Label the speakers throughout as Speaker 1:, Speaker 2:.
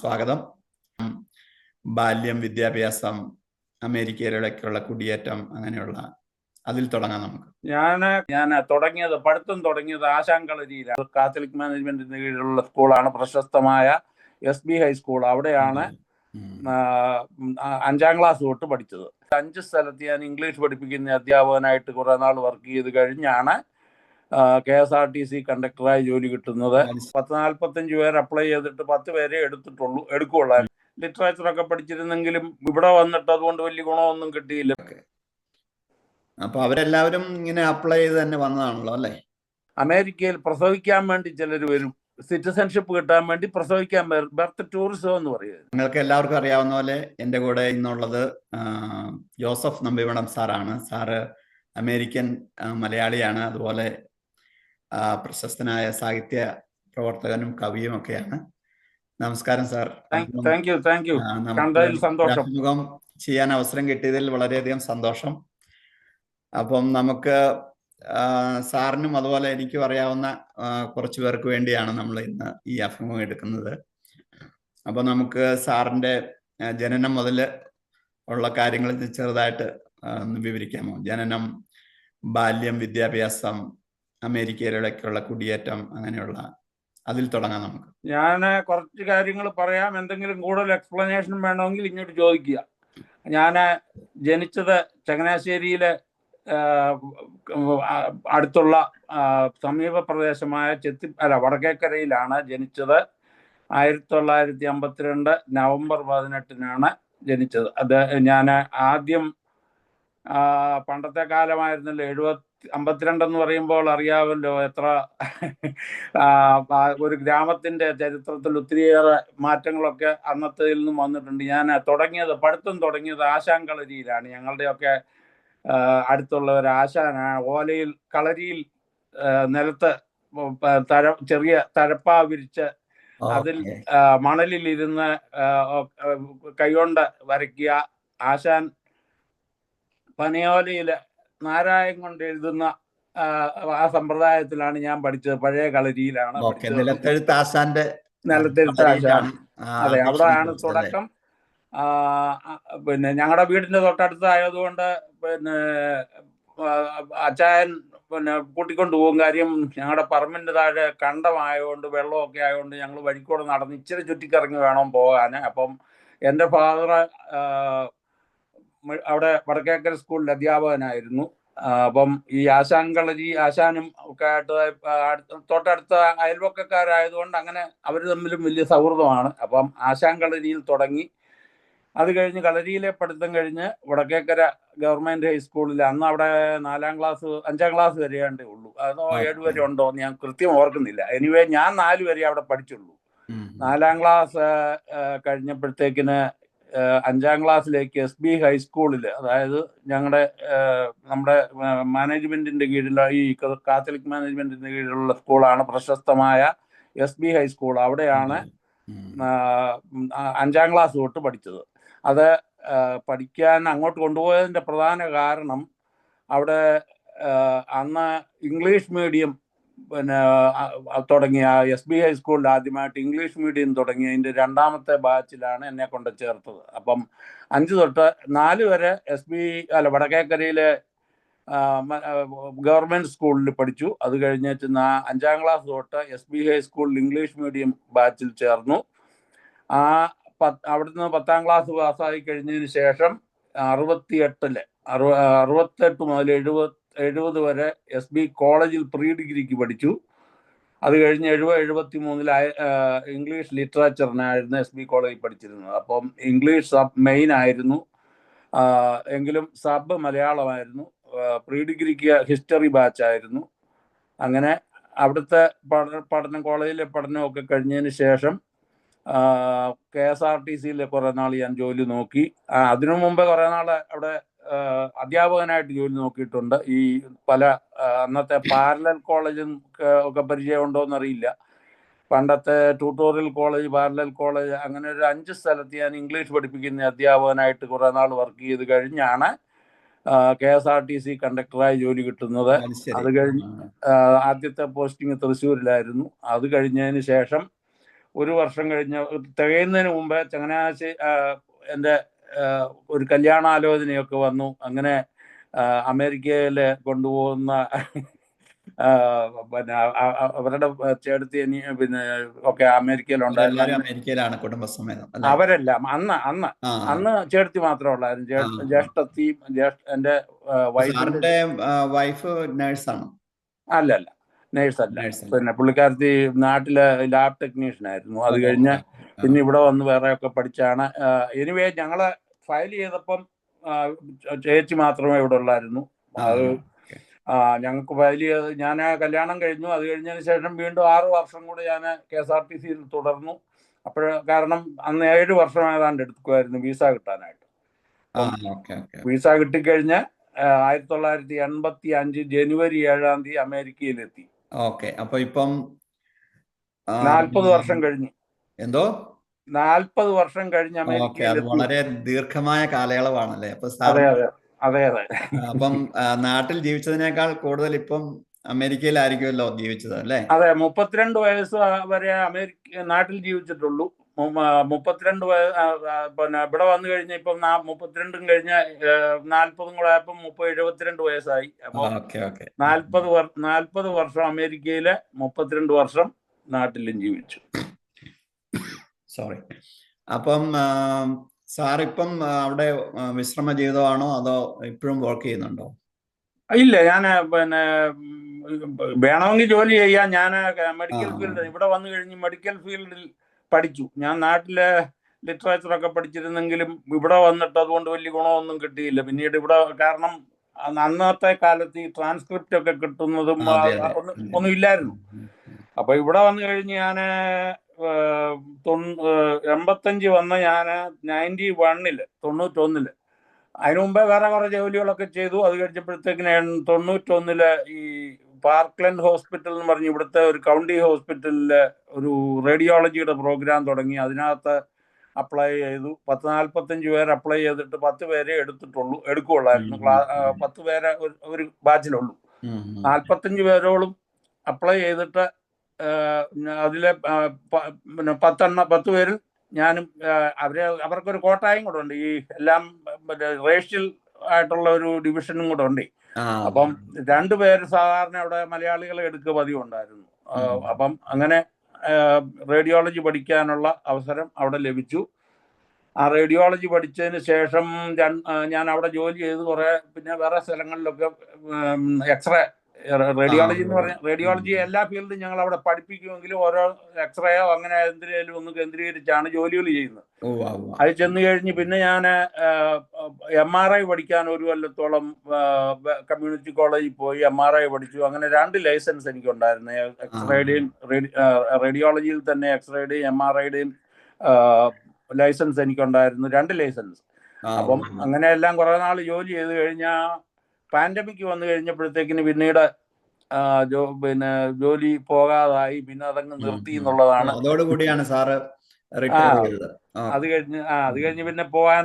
Speaker 1: സ്വാഗതം. ബാല്യം വിദ്യാഭ്യാസം അമേരിക്കയിലേക്കുള്ള കുടിയേറ്റം അങ്ങനെയുള്ള അതിൽ തുടങ്ങാം നമുക്ക്.
Speaker 2: ഞാൻ ഞാൻ തുടങ്ങിയത് പഠിത്തം തുടങ്ങിയത് ആശാങ്കളരിയിലാണ് കാത്തലിക് മാനേജ്മെന്റിന് കീഴിലുള്ള സ്കൂളാണ്. പ്രശസ്തമായ എസ് ബി ഹൈസ്കൂൾ അവിടെയാണ് അഞ്ചാം ക്ലാസ് തൊട്ട് പഠിച്ചത്. അഞ്ച് സ്ഥലത്ത് ഞാൻ ഇംഗ്ലീഷ് പഠിപ്പിക്കുന്ന അധ്യാപകനായിട്ട് കുറെ നാൾ വർക്ക് ചെയ്ത് കഴിഞ്ഞാണ് K S R T C കണ്ടക്ടറായി ജോലി കിട്ടുന്നത്. പത്ത് നാൽപ്പത്തഞ്ച് പേര് അപ്ലൈ ചെയ്തിട്ട് പത്ത് പേരെ എടുത്തിട്ടുള്ളൂ എടുക്കുള്ളൂ ലിറ്ററേച്ചർ ഒക്കെ പഠിച്ചിരുന്നെങ്കിലും ഇവിടെ വന്നിട്ട് അതുകൊണ്ട് വലിയ ഗുണമൊന്നും കിട്ടിയില്ല.
Speaker 1: അപ്പൊ അവരെല്ലാവരും ഇങ്ങനെ അപ്ലൈ ചെയ്ത് തന്നെ വന്നതാണല്ലോ അല്ലേ?
Speaker 2: അമേരിക്കയിൽ പ്രസവിക്കാൻ വേണ്ടി ചിലർ വരും. സിറ്റിസൺഷിപ്പ് കിട്ടാൻ വേണ്ടി പ്രസവിക്കാൻ ബർത്ത് ടൂറിസം എന്ന് പറയുന്നത്
Speaker 1: നിങ്ങൾക്ക് എല്ലാവർക്കും അറിയാവുന്ന പോലെ എന്റെ കൂടെ ഇന്നുള്ളത് ജോസഫ് നമ്പിവടം സാറാണ്. സാറ് അമേരിക്കൻ മലയാളിയാണ്. അതുപോലെ പ്രശസ്തനായ സാഹിത്യ പ്രവർത്തകനും കവിയും ഒക്കെയാണ്. നമസ്കാരം sir.
Speaker 2: Thank you thank you സന്തോഷം.
Speaker 1: അഭിമുഖം ചെയ്യാൻ അവസരം കിട്ടിയതിൽ വളരെയധികം സന്തോഷം. അപ്പം നമുക്ക് സാറിനും അതുപോലെ എനിക്കും അറിയാവുന്ന കുറച്ചു പേർക്ക് വേണ്ടിയാണ് നമ്മൾ ഇന്ന് ഈ അഭിമുഖം എടുക്കുന്നത്. അപ്പൊ നമുക്ക് സാറിന്റെ ജനനം മുതൽ ഉള്ള കാര്യങ്ങൾ ചെറുതായിട്ട് വിവരിക്കാമോ? ജനനം ബാല്യം വിദ്യാഭ്യാസം അമേരിക്കയിലേക്കുള്ള കുടിയേറ്റം അങ്ങനെയുള്ള അതിൽ തുടങ്ങാം നമുക്ക്.
Speaker 2: ഞാൻ കുറച്ച് കാര്യങ്ങൾ പറയാം. എന്തെങ്കിലും കൂടുതൽ എക്സ്പ്ലനേഷൻ വേണമെങ്കിൽ ഇങ്ങോട്ട് ചോദിക്കുക. ഞാൻ ജനിച്ചത് ചങ്ങനാശ്ശേരിയിലെ അടുത്തുള്ള സമീപ പ്രദേശമായ ചെത്തി അല്ല വടക്കേക്കരയിലാണ് ജനിച്ചത്. ആയിരത്തി തൊള്ളായിരത്തി അമ്പത്തിരണ്ട് നവംബർ പതിനെട്ടിനാണ് ജനിച്ചത്. അത് ഞാൻ ആദ്യം പണ്ടത്തെ കാലമായിരുന്നല്ലോ എഴുപത്തി അമ്പത്തിരണ്ടെന്ന് പറയുമ്പോൾ അറിയാമല്ലോ എത്ര ഒരു ഗ്രാമത്തിന്റെ ചരിത്രത്തിൽ ഒത്തിരിയേറെ മാറ്റങ്ങളൊക്കെ അന്നത്തേതിൽ നിന്നും വന്നിട്ടുണ്ട്. ഞാൻ തുടങ്ങിയത് പഠിത്തം തുടങ്ങിയത് ആശാങ്കളരിയിലാണ് ഞങ്ങളുടെയൊക്കെ ആ, അടുത്തുള്ള ഒരു ആശാനാണ് ഓലയിൽ കളരിയിൽ നിലത്ത് തര ചെറിയ തഴപ്പാ വിരിച്ച് അതിൽ
Speaker 1: മണലിൽ
Speaker 2: ആ, കൈകൊണ്ട് വരയ്ക്കുക. ആശാൻ പനയോലയിൽ നാരായം കൊണ്ട് എഴുതുന്ന ആ, സമ്പ്രദായത്തിലാണ് ഞാൻ പഠിച്ചത്. പഴയ കളരിയിലാണ്
Speaker 1: നിലത്തെഴുത്താശാന്റെ
Speaker 2: പഠിച്ചത്.
Speaker 1: നിലത്തെഴുത്ത് ആശാന്റെ
Speaker 2: നിലത്തെഴുത്ത് ആശാൻ. അതെ അവിടെയാണ് തുടക്കം. പിന്നെ ഞങ്ങളുടെ വീടിന്റെ തൊട്ടടുത്തായതുകൊണ്ട് പിന്നെ അച്ചായൻ പിന്നെ കൂട്ടിക്കൊണ്ട് പോകും കാര്യം ഞങ്ങളുടെ പറമ്പിന്റെ താഴെ കണ്ടമായതുകൊണ്ട് വെള്ളമൊക്കെ ആയതുകൊണ്ട് ഞങ്ങൾ വഴിക്കൂടെ നടന്ന് ഇച്ചിരി ചുറ്റിക്കറങ്ങി വേണം പോകാൻ അപ്പം എന്റെ ഫാദർ അവിടെ വടക്കേക്കര സ്കൂളിൽ അധ്യാപകനായിരുന്നു. അപ്പം ഈ ആശാങ്കളജി ആശാനും ഒക്കെ ആയിട്ട് തൊട്ടടുത്ത അയൽവക്കക്കാരായതുകൊണ്ട് അങ്ങനെ അവർ തമ്മിലും വലിയ സൗഹൃദമാണ്. അപ്പം ആശാങ്കളരിയിൽ തുടങ്ങി. അത് കഴിഞ്ഞ് കളരിയിലെ പഠിത്തം കഴിഞ്ഞ് വടക്കേക്കര ഗവൺമെന്റ് ഹൈസ്കൂളിൽ അന്ന് അവിടെ നാലാം ക്ലാസ് അഞ്ചാം ക്ലാസ് വരെയാണ്ടേ ഉള്ളൂ. അതോ ഏഴ് വരെ ഉണ്ടോ എന്ന് ഞാൻ കൃത്യം ഓർക്കുന്നില്ല. എനിവേ ഞാൻ നാല് വരെ അവിടെ പഠിച്ചുള്ളൂ. നാലാം ക്ലാസ് കഴിഞ്ഞപ്പോഴത്തേക്കിന് അഞ്ചാം ക്ലാസ്സിലേക്ക് എസ് ബി ഹൈസ്കൂളിൽ അതായത് ഞങ്ങളുടെ നമ്മുടെ മാനേജ്മെന്റിന്റെ കീഴിലുള്ള ഈ കാത്തലിക് മാനേജ്മെന്റിന്റെ കീഴിലുള്ള സ്കൂളാണ് പ്രശസ്തമായ എസ് ബി ഹൈസ്കൂൾ. അവിടെയാണ് അഞ്ചാം ക്ലാസ് തൊട്ട് പഠിച്ചത്. അത് പഠിക്കാൻ അങ്ങോട്ട് കൊണ്ടുപോയതിന്റെ പ്രധാന കാരണം അവിടെ അന്ന് ഇംഗ്ലീഷ് മീഡിയം പിന്നെ തുടങ്ങിയ എസ് ബി ഹൈസ്കൂളിൽ ആദ്യമായിട്ട് ഇംഗ്ലീഷ് മീഡിയം തുടങ്ങി അതിന്റെ രണ്ടാമത്തെ ബാച്ചിലാണ് എന്നെ കൊണ്ട് ചേർത്തത്. അപ്പം അഞ്ച് തൊട്ട് നാല് വരെ എസ് ബി അല്ല വടക്കേക്കരയിലെ ഗവൺമെന്റ് സ്കൂളിൽ പഠിച്ചു. അത് കഴിഞ്ഞിട്ട് നാ- അഞ്ചാം ക്ലാസ് തൊട്ട് എസ് ബി ഹൈ സ്കൂളിൽ ഇംഗ്ലീഷ് മീഡിയം ബാച്ചിൽ ചേർന്നു. ആ പത്ത് അവിടുന്ന് പത്താം ക്ലാസ് പാസ്സായി കഴിഞ്ഞതിന് ശേഷം അറുപത്തിയെട്ടിൽ അറുപ അറുപത്തെട്ട് മുതൽ എഴുപത് എഴുപത് വരെ എസ് ബി കോളേജിൽ പ്രീ ഡിഗ്രിക്ക് പഠിച്ചു. അത് കഴിഞ്ഞ് എഴുപത് എഴുപത്തി മൂന്നിൽ ഇംഗ്ലീഷ് ലിറ്ററേച്ചറിനായിരുന്നു എസ് ബി കോളേജിൽ പഠിച്ചിരുന്നത്. അപ്പം ഇംഗ്ലീഷ് സബ് മെയിൻ ആയിരുന്നു. എങ്കിലും സബ് മലയാളമായിരുന്നു. പ്രീ ഡിഗ്രിക്ക് ഹിസ്റ്ററി ബാച്ച് ആയിരുന്നു. അങ്ങനെ അവിടുത്തെ പഠന പഠനം കോളേജിലെ പഠനമൊക്കെ കഴിഞ്ഞതിന് ശേഷം കെ എസ് ആർ ടി സിയിലെ കുറേ നാൾ ഞാൻ ജോലി നോക്കി. അതിനു മുമ്പ് കുറേ നാൾ അവിടെ അധ്യാപകനായിട്ട് ജോലി നോക്കിയിട്ടുണ്ട്. ഈ പല അന്നത്തെ പാരലൽ കോളേജും ഒക്കെ- പരിചയമുണ്ടോ എന്നറിയില്ല പണ്ടത്തെ ട്യൂട്ടോറിയൽ കോളേജ് പാരലൽ കോളേജ് അങ്ങനെ ഒരു അഞ്ച് സ്ഥലത്ത് ഞാൻ ഇംഗ്ലീഷ് പഠിപ്പിക്കുന്ന അധ്യാപകനായിട്ട് കുറെ നാൾ വർക്ക് ചെയ്ത് കഴിഞ്ഞാണ് K S R T C കണ്ടക്ടറായി ജോലി കിട്ടുന്നത്.
Speaker 1: അത്.
Speaker 2: കഴിഞ്ഞ് ആദ്യത്തെ പോസ്റ്റിംഗ് തൃശ്ശൂരിലായിരുന്നു. അത് കഴിഞ്ഞതിന് ശേഷം ഒരു വർഷം കഴിഞ്ഞ് തികയുന്നതിന് മുമ്പേ ചങ്ങനാശ്ശേരി എന്റെ ഒരു കല്യാണാലോചനയൊക്കെ വന്നു. അങ്ങനെ അമേരിക്കയിൽ കൊണ്ടുപോകുന്ന പിന്നെ അവരുടെ അനി പിന്നെ ഒക്കെ അമേരിക്കയിലുണ്ടായിരുന്നു.
Speaker 1: അമേരിക്കയിലാണ് കുടുംബസമേതം
Speaker 2: അവരെല്ലാം അന്ന് അന്ന് അന്ന് ചേർത്തി മാത്രമേ ഉള്ളായിരുന്നു. ജ്യേഷ്ഠത്തി എന്റെ വൈഫിന്റെ
Speaker 1: വൈഫ് നേഴ്സാണ്?
Speaker 2: അല്ല അല്ല നേഴ്സ് അല്ല പിന്നെ പുള്ളിക്കാരത്തി നാട്ടിലെ ലാബ് ടെക്നീഷ്യൻ ആയിരുന്നു. അത് കഴിഞ്ഞ് പിന്നെ ഇവിടെ വന്ന് വേറെ ഒക്കെ പഠിച്ചാണ് എനിവേ ഞങ്ങൾ ഫയൽ ചെയ്തപ്പം ചേച്ചി മാത്രമേ ഇവിടെ ഉള്ളായിരുന്നു. അത് ആ ഞങ്ങൾക്ക് ഫയൽ ചെയ്ത് ഞാൻ കല്യാണം കഴിഞ്ഞു. അത് കഴിഞ്ഞതിന് ശേഷം വീണ്ടും ആറ് വർഷം കൂടെ ഞാൻ കെ എസ് ആർ ടി സിയിൽ തുടർന്നു. അപ്പോഴ കാരണം അന്ന് ഏഴ് വർഷം ഏതാണ്ട് എടുക്കുമായിരുന്നു വിസ കിട്ടാനായിട്ട്. വിസ കിട്ടിക്കഴിഞ്ഞ് ആയിരത്തി തൊള്ളായിരത്തി എൺപത്തി അഞ്ച് ജനുവരി ഏഴാം തീയതി അമേരിക്കയിലെത്തി.
Speaker 1: ഓക്കെ അപ്പൊ ഇപ്പം
Speaker 2: നാൽപ്പത് വർഷം കഴിഞ്ഞു.
Speaker 1: എന്തോ?
Speaker 2: നാൽപ്പത് വർഷം കഴിഞ്ഞ
Speaker 1: ഓക്കെ അത് വളരെ ദീർഘമായ കാലയളവാണല്ലേ? അപ്പൊ
Speaker 2: അതെ അതെ
Speaker 1: അപ്പം നാട്ടിൽ ജീവിച്ചതിനേക്കാൾ കൂടുതൽ ഇപ്പം അമേരിക്കയിലായിരിക്കുമല്ലോ ജീവിച്ചത് അല്ലേ?
Speaker 2: അതെ മുപ്പത്തിരണ്ട് വയസ്സ് വരെ അമേരിക്ക നാട്ടിൽ ജീവിച്ചിട്ടുള്ളൂ. മുപ്പത്തിരണ്ട് പിന്നെ ഇവിടെ വന്നു കഴിഞ്ഞ ഇപ്പം മുപ്പത്തിരണ്ടും കഴിഞ്ഞ നാൽപ്പതും കൂടെ ആയപ്പം മുപ്പത് എഴുപത്തിരണ്ട് വയസ്സായി. അപ്പൊ
Speaker 1: ഓക്കെ ഓക്കെ.
Speaker 2: നാൽപ്പത് നാൽപ്പത് വർഷം അമേരിക്കയിലെ മുപ്പത്തിരണ്ട് വർഷം നാട്ടിലും ജീവിച്ചു.
Speaker 1: സോറി അപ്പം സാർ ഇപ്പം അവിടെ വിശ്രമ ജീവിതമാണോ അതോ ഇപ്പോഴും വർക്ക് ചെയ്യുന്നുണ്ടോ?
Speaker 2: ഇല്ല ഞാൻ പിന്നെ വേണമെങ്കിൽ ജോലി ചെയ്യാൻ ഞാൻ മെഡിക്കൽ. ഫീൽഡ് ഇവിടെ വന്നു കഴിഞ്ഞ് മെഡിക്കൽ ഫീൽഡിൽ പഠിച്ചു. ഞാൻ നാട്ടിലെ ലിറ്ററേച്ചറൊക്കെ പഠിച്ചിരുന്നെങ്കിലും ഇവിടെ വന്നിട്ട് അതുകൊണ്ട് വലിയ ഗുണമൊന്നും കിട്ടിയില്ല. പിന്നീട് ഇവിടെ കാരണം അന്നത്തെ കാലത്ത് ഈ ട്രാൻസ്ക്രിപ്റ്റ് ഒക്കെ കിട്ടുന്നതും ഒന്നും ഇല്ലായിരുന്നു. അപ്പൊ ഇവിടെ വന്നു കഴിഞ്ഞ് ഞാൻ എൺപത്തഞ്ച് വന്ന ഞാൻ നയന്റി വണ്ണിൽ തൊണ്ണൂറ്റൊന്നിൽ. അതിനു മുമ്പേ വേറെ കുറെ ജോലികളൊക്കെ ചെയ്തു. അത് കഴിച്ചപ്പോഴത്തേക്കിന് തൊണ്ണൂറ്റൊന്നിൽ ഈ പാർക്ക്ലൻഡ് ഹോസ്പിറ്റൽ എന്ന് പറഞ്ഞ് ഇവിടുത്തെ ഒരു കൗണ്ടി ഹോസ്പിറ്റലിലെ ഒരു റേഡിയോളജിയുടെ പ്രോഗ്രാം തുടങ്ങി. അതിനകത്ത് അപ്ലൈ ചെയ്തു. പത്ത് നാൽപ്പത്തഞ്ച് പേര് അപ്ലൈ ചെയ്തിട്ട് പത്ത് പേരെ എടുത്തിട്ടുള്ളൂ. എടുക്കുകയുള്ളായിരുന്നു. പത്ത് പേരെ ഒരു- ബാച്ചിലുള്ളൂ. നാൽപ്പത്തഞ്ച് പേരോളും അപ്ലൈ ചെയ്തിട്ട് അതിലെ പിന്നെ പത്തെണ്ണ പത്ത് പേരിൽ ഞാനും അവരെ അവർക്കൊരു കോട്ടായും കൂടെ ഉണ്ട്. ഈ എല്ലാം റേഷ്യൽ ആയിട്ടുള്ള ഒരു ഡിവിഷനും കൂടെ ഉണ്ട്.
Speaker 1: അപ്പം
Speaker 2: അപ്പം രണ്ടുപേര് സാധാരണ അവിടെ മലയാളികളെ എടുക്കുക പതിവുണ്ടായിരുന്നു. അപ്പം അങ്ങനെ റേഡിയോളജി പഠിക്കാനുള്ള അവസരം അവിടെ ലഭിച്ചു. ആ റേഡിയോളജി പഠിച്ചതിന് ശേഷം ഞാൻ അവിടെ ജോലി ചെയ്ത് കുറെ പിന്നെ വേറെ സ്ഥലങ്ങളിലൊക്കെ എക്സ്റേ റേഡിയോളജി എന്ന് പറഞ്ഞാൽ റേഡിയോളജി എല്ലാ ഫീൽഡും ഞങ്ങൾ അവിടെ പഠിപ്പിക്കുമെങ്കിലും ഓരോ എക്സ്റേയോ അങ്ങനെ എന്തിനേലും ഒന്ന് കേന്ദ്രീകരിച്ചാണ് ജോലികൾ ചെയ്യുന്നത്. അത് ചെന്ന് കഴിഞ്ഞ് പിന്നെ ഞാൻ എം ആർ ഐ പഠിക്കാൻ ഒരു കൊല്ലത്തോളം കമ്മ്യൂണിറ്റി കോളേജിൽ പോയി എം ആർ ഐ പഠിച്ചു. അങ്ങനെ രണ്ട് ലൈസൻസ് എനിക്കുണ്ടായിരുന്നു. എക്സ്റേയുടെയും റേഡിയോളജിയിൽ തന്നെ എക്സ്റേയുടെയും എം ആർ ഐയുടെയും ലൈസൻസ് എനിക്കുണ്ടായിരുന്നു. രണ്ട് ലൈസൻസ് അപ്പം. അങ്ങനെ എല്ലാം കുറെ നാൾ ജോലി ചെയ്ത് കഴിഞ്ഞാൽ പാൻഡമിക് വന്നു കഴിഞ്ഞപ്പോഴത്തേക്കിന് പിന്നീട് ജോ- പിന്നെ ജോലി പോകാതായി പിന്നെ അതങ്ങ് നിർത്തി. എന്നുള്ളതാണ്.
Speaker 1: അതോടുകൂടിയാണ് സാറ്
Speaker 2: അത് കഴിഞ്ഞ് ആ അത് കഴിഞ്ഞ് പിന്നെ പോകാൻ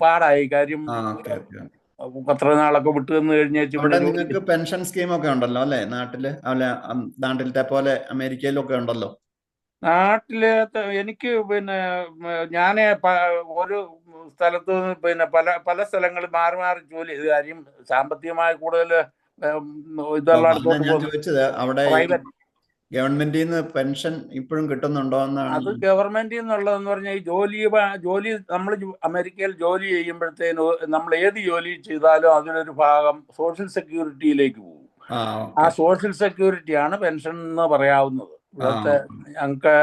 Speaker 2: പാടായി. കാര്യം. അത്ര നാളൊക്കെ വിട്ടു നിന്ന്
Speaker 1: നിങ്ങൾക്ക് പെൻഷൻ സ്കീം ഒക്കെ ഉണ്ടല്ലോ അല്ലെ? നാട്ടിൽ? അല്ല നാട്ടിലത്തെ പോലെ അമേരിക്കയിലൊക്കെ ഉണ്ടല്ലോ?
Speaker 2: നാട്ടിൽ എനിക്ക് പിന്നെ ഞാൻ ഒരു സ്ഥലത്ത് പിന്നെ പല പല സ്ഥലങ്ങളിൽ മാറി മാറി ജോലി കാര്യം സാമ്പത്തികമായി കൂടുതൽ
Speaker 1: ചോദിച്ചത് അവിടെ ഗവൺമെന്റിൽ നിന്ന് പെൻഷൻ ഇപ്പോഴും കിട്ടുന്നുണ്ടോ എന്നാണ് അത്
Speaker 2: ഗവൺമെന്റിൽ നിന്നുള്ളതെന്ന് പറഞ്ഞാൽ ഈ ജോലി ജോലി നമ്മൾ അമേരിക്കയിൽ ജോലി ചെയ്യുമ്പോഴത്തേന് നമ്മൾ ഏത് ജോലി ചെയ്താലും അതിലൊരു ഭാഗം സോഷ്യൽ സെക്യൂരിറ്റിയിലേക്ക് പോകും.
Speaker 1: ആ
Speaker 2: സോഷ്യൽ
Speaker 1: സെക്യൂരിറ്റി
Speaker 2: സോഷ്യൽ സെക്യൂരിറ്റിയാണ് പെൻഷൻ എന്ന് പറയാവുന്നത്. ഇവിടുത്തെ ഞങ്ങൾക്ക്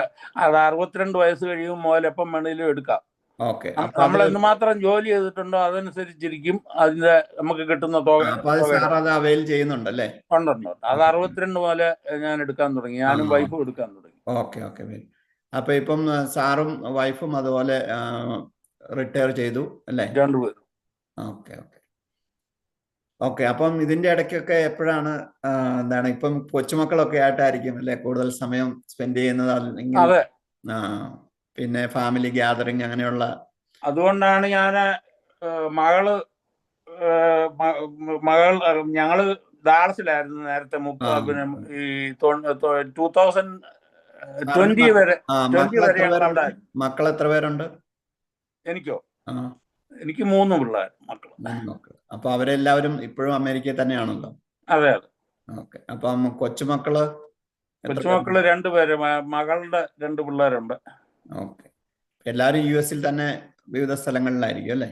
Speaker 2: അത് അറുപത്തിരണ്ട് വയസ്സ് കഴിയുമ്പോൾ എപ്പം വേണേലും എടുക്കാം.
Speaker 1: ഓക്കെ.
Speaker 2: നമ്മൾ എന്തുമാത്രം ജോലി ചെയ്തിട്ടുണ്ടോ അതനുസരിച്ചിരിക്കും അതിന്റെ നമുക്ക് കിട്ടുന്ന തുക
Speaker 1: അവൈൽ ചെയ്യുന്നുണ്ടല്ലേ?
Speaker 2: ഉണ്ടുണ്ട്. അത് അറുപത്തിരണ്ട് പോലെ ഞാൻ എടുക്കാൻ തുടങ്ങി. ഞാനും. വൈഫും എടുക്കാൻ തുടങ്ങി.
Speaker 1: ഓക്കെ ഓക്കെ അപ്പൊ ഇപ്പം സാറും വൈഫും അതുപോലെ റിട്ടയർ ചെയ്തു അല്ലേ?
Speaker 2: രണ്ടുപേരും.
Speaker 1: Okay okay. ഓക്കെ അപ്പം ഇതിന്റെ ഇടയ്ക്കൊക്കെ എപ്പോഴാണ് എന്താണ് ഇപ്പം കൊച്ചുമക്കളൊക്കെ ആയിട്ടായിരിക്കും അല്ലെ കൂടുതൽ സമയം സ്പെൻഡ് ചെയ്യുന്നത്?
Speaker 2: അതെ.
Speaker 1: ആ, പിന്നെ ഫാമിലി ഗ്യാതറിങ് അങ്ങനെയുള്ള
Speaker 2: അതുകൊണ്ടാണ് ഞാൻ മകൾ മകൾ ഞങ്ങൾ ഡാളസിലായിരുന്നു നേരത്തെ. പിന്നെ ഈ ടൂ തൗസൻഡ് ട്വന്റി വരെ ട്വന്റി
Speaker 1: മക്കൾ
Speaker 2: വരെ
Speaker 1: എത്ര
Speaker 2: ഞങ്ങൾ
Speaker 1: പേരുണ്ട്? മക്കൾ എത്ര പേരുണ്ട്?
Speaker 2: എനിക്കോ? എനിക്ക് മൂന്ന് പിള്ളേർ മക്കൾ
Speaker 1: അപ്പൊ അവരെല്ലാവരും ഇപ്പോഴും അമേരിക്കയിൽ തന്നെയാണല്ലോ?
Speaker 2: അതെ അതെ.
Speaker 1: ഓക്കെ. അപ്പം കൊച്ചുമക്കൾ
Speaker 2: കൊച്ചുമക്കൾ രണ്ടുപേര് മകളുടെ രണ്ട് പിള്ളേരുണ്ട്.
Speaker 1: ഓക്കെ. എല്ലാവരും യു എസിൽ തന്നെ വിവിധ സ്ഥലങ്ങളിലായിരിക്കും അല്ലേ?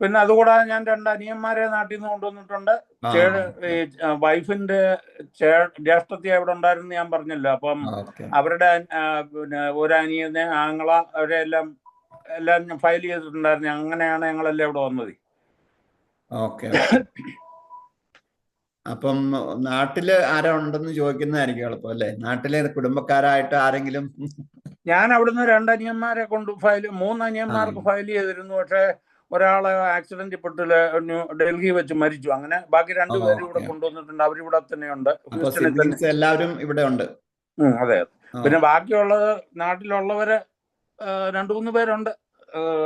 Speaker 2: പിന്നെ അതുകൂടാതെ ഞാൻ രണ്ട് അനിയന്മാരെ നാട്ടിൽ നിന്ന് കൊണ്ടുവന്നിട്ടുണ്ട്. വൈഫിന്റെ ചേ ജ്യേഷ്ഠത്തി അവിടെ ഉണ്ടായിരുന്നു ഞാൻ പറഞ്ഞല്ലോ. അപ്പം അവരുടെ പിന്നെ ഒരു അനിയനെ ആങ്ങള അവരെ എല്ലാം എല്ലാം ഫയൽ ചെയ്തിട്ടുണ്ടായിരുന്നു. അങ്ങനെയാണ് ഞങ്ങളെല്ലാം ഇവിടെ വന്നത്.
Speaker 1: ഓക്കെ. അപ്പം നാട്ടിൽ ആരാ ഉണ്ടെന്ന് ചോദിക്കുന്നതായിരിക്കും എളുപ്പം അല്ലെ? നാട്ടിലെ കുടുംബക്കാരായിട്ട് ആരെങ്കിലും
Speaker 2: ഞാൻ അവിടുന്ന് രണ്ടനിയന്മാരെ കൊണ്ട് ഫയൽ മൂന്ന് അനിയന്മാർക്ക് ഫയൽ ചെയ്തിരുന്നു. പക്ഷെ ഒരാളെ ആക്സിഡന്റ് പെട്ടിൽ ന്യൂ- ഡൽഹി വെച്ച് മരിച്ചു. അങ്ങനെ ബാക്കി രണ്ടുപേരും ഇവിടെ. കൊണ്ടുവന്നിട്ടുണ്ട്. അവരിവിടെ തന്നെയുണ്ട്.
Speaker 1: എല്ലാവരും ഇവിടെ ഉണ്ട്.
Speaker 2: അതെ പിന്നെ ബാക്കിയുള്ളത് നാട്ടിലുള്ളവര് രണ്ടു മൂന്ന് പേരുണ്ട്.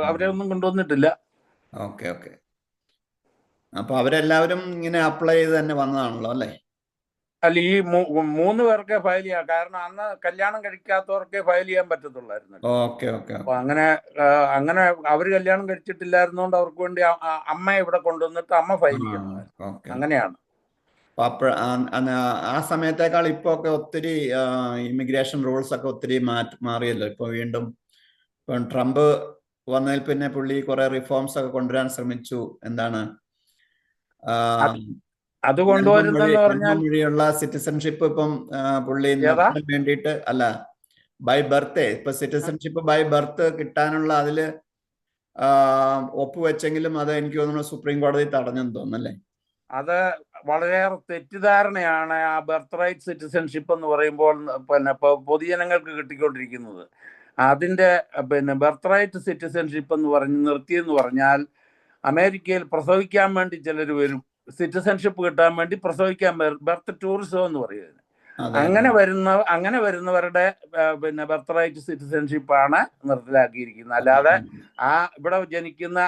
Speaker 2: അവരെ ഒന്നും കൊണ്ടുവന്നിട്ടില്ല.
Speaker 1: Okay okay. അപ്പൊ അവരെല്ലാവരും ഇങ്ങനെ അപ്ലൈ ചെയ്ത് തന്നെ വന്നതാണല്ലോ അല്ലേ?
Speaker 2: അല്ല ഈ മൂന്ന് പേർക്ക് ഫയൽ ചെയ്യാം. കാരണം അന്ന് കല്യാണം കഴിക്കാത്തവർക്ക് ഫയൽ ചെയ്യാൻ പറ്റത്തുള്ളായിരുന്നു.
Speaker 1: ഓക്കെ ഓക്കെ
Speaker 2: അപ്പൊ അങ്ങനെ അങ്ങനെ അവർ കല്യാണം കഴിച്ചിട്ടില്ലായിരുന്നോണ്ട് അവർക്ക് വേണ്ടി അ- അ- അമ്മയെ ഇവിടെ കൊണ്ടുവന്നിട്ട് അമ്മ ഫയൽ ചെയ്യണം അങ്ങനെയാണ്.
Speaker 1: ആ- സമയത്തേക്കാൾ ഇപ്പൊ ഒക്കെ ഒത്തിരി ഇമിഗ്രേഷൻ റൂൾസ് ഒക്കെ ഒത്തിരി മാറ്റി മാറിയല്ലോ. ഇപ്പൊ വീണ്ടും ഇപ്പം ട്രംപ് വന്നതിൽ പിന്നെ പുള്ളി കുറെ റിഫോംസ് ഒക്കെ കൊണ്ടുവരാൻ ശ്രമിച്ചു. എന്താണ്?
Speaker 2: അത് കൊണ്ടുവരുന്നെന്ന് പറഞ്ഞാൽ
Speaker 1: വഴിയുള്ള സിറ്റിസൺഷിപ്പ് ഇപ്പം പുള്ളി? വേണ്ടിയിട്ട് അല്ല ബൈ ബർത്ത് ഇപ്പൊ സിറ്റിസൺഷിപ്പ് ബൈ ബർത്ത് കിട്ടാനുള്ള അതിൽ ഒപ്പുവെച്ചെങ്കിലും അത് എനിക്ക് തോന്നുന്നു സുപ്രീം കോടതി തടഞ്ഞെന്ന് തോന്നുന്നല്ലേ?
Speaker 2: അത് വളരെയേറെ തെറ്റിദ്ധാരണയാണ് ആ ബർത്ത് റൈറ്റ് സിറ്റിസൺഷിപ്പ് എന്ന് പറയുമ്പോൾ പിന്നെ ഇപ്പൊ പൊതുജനങ്ങൾക്ക് കിട്ടിക്കൊണ്ടിരിക്കുന്നത്. അതിന്റെ പിന്നെ ബർത്ത് റൈറ്റ് സിറ്റിസൺഷിപ്പ് എന്ന് പറഞ്ഞ് നിർത്തിയെന്ന് പറഞ്ഞാൽ അമേരിക്കയിൽ പ്രസവിക്കാൻ വേണ്ടി ചിലർ വരും. സിറ്റിസൺഷിപ്പ് കിട്ടാൻ വേണ്ടി പ്രസവിക്കാൻ വരും. ബർത്ത് ടൂറിസം എന്ന് പറയുന്നത് അങ്ങനെ വരുന്ന അങ്ങനെ വരുന്നവരുടെ പിന്നെ ബർത്ത് റൈറ്റ് സിറ്റിസൺഷിപ്പാണ് നിർത്തലാക്കിയിരിക്കുന്നത്. അല്ലാതെ ആ ഇവിടെ ജനിക്കുന്ന